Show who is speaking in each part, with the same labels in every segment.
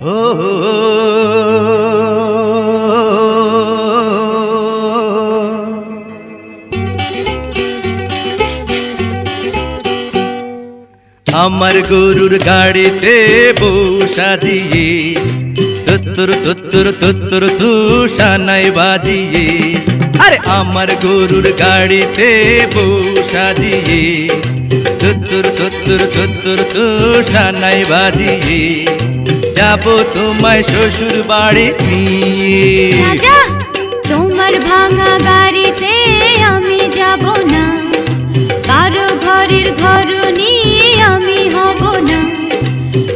Speaker 1: আমার গরুর গাড়িতে বসা দিয়ে তুত্তুর তুত্তুর তুত্তুর তুষা নাই বাজিয়ে আরে আমার গরুর গাড়িতে বসা দিয়ে তুত্তুর তুত্তুর তুত্তুর তুষা নাই বাজিয়ে যাব তোমায় শ্বশুর বাড়ি নিয়ে
Speaker 2: তোমার ভাঙা গাড়িতে আমি যাব না। কারও ঘরের ঘর নিয়ে আমি হব না।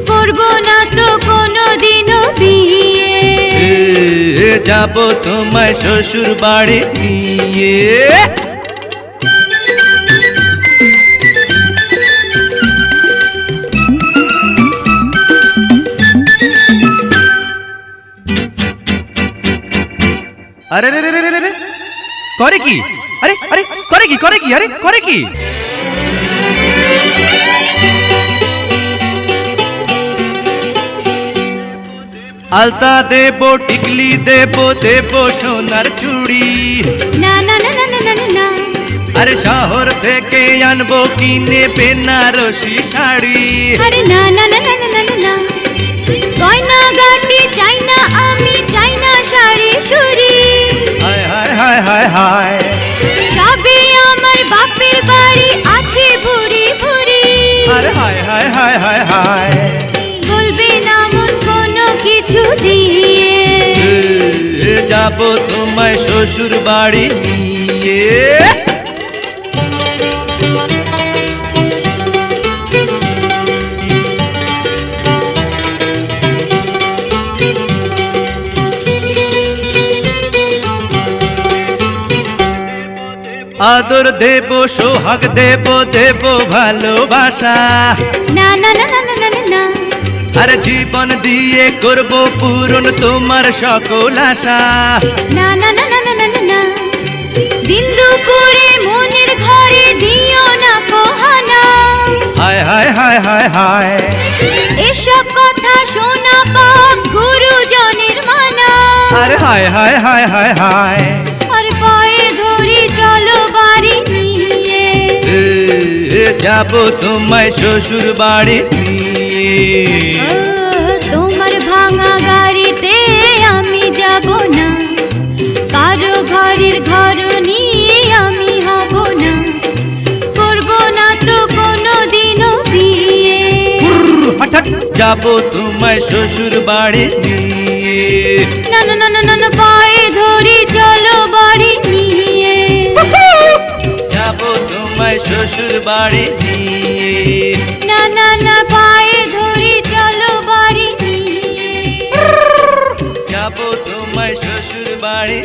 Speaker 2: করব না তো কোনো দিনও বিয়ে
Speaker 1: যাব তোমায় শ্বশুর বাড়ি নিয়ে আরে রে রে রে রে রে করে কি? আরে আরে করে কি করে কি আরে করে কি? আলতা দেব টিকলি দেব দেব সোনার চুড়ি।
Speaker 2: না না না না না না না।
Speaker 1: আরে শহর থেকে আনব কিনে বেনারসি শাড়ি।
Speaker 2: আরে না না
Speaker 1: হায় হায় হায়।
Speaker 2: বলবে না মন কোনো কিছু দিয়ে।
Speaker 1: যাব তোমায় শ্বশুর বাড়ি নিয়ে। আদর দেব সোহাগ দেব দেব ভালোবাসা আর জীবন দিয়ে করব পূরণ তোমার সকল আশা
Speaker 2: না না না না না না না দিন মনের ঘরে দিও না পোহানা
Speaker 1: হায় হায় হায় হায় হায়
Speaker 2: এসব কথা শোনা পাপ গুরুজনের মানা
Speaker 1: আর হায় হায় হায় হায় হায় যাব তোমায় শ্বশুর বাড়ি
Speaker 2: তোমার ভাঙা গাড়িতে আমি যাব না। কারও ঘরের ঘর নিয়ে আমি হব না। করব না তো কোনো দিনও বিয়ে
Speaker 1: হঠাৎ যাব তোমায় শ্বশুর বাড়ি
Speaker 2: না না না না না পায়ে ধরি চলো
Speaker 1: শ্বশুর বাড়ি নিয়ে
Speaker 2: না না না পায়ে ধরি চলো বাড়ি নিয়ে
Speaker 1: যাব তোমায় শ্বশুর বাড়ি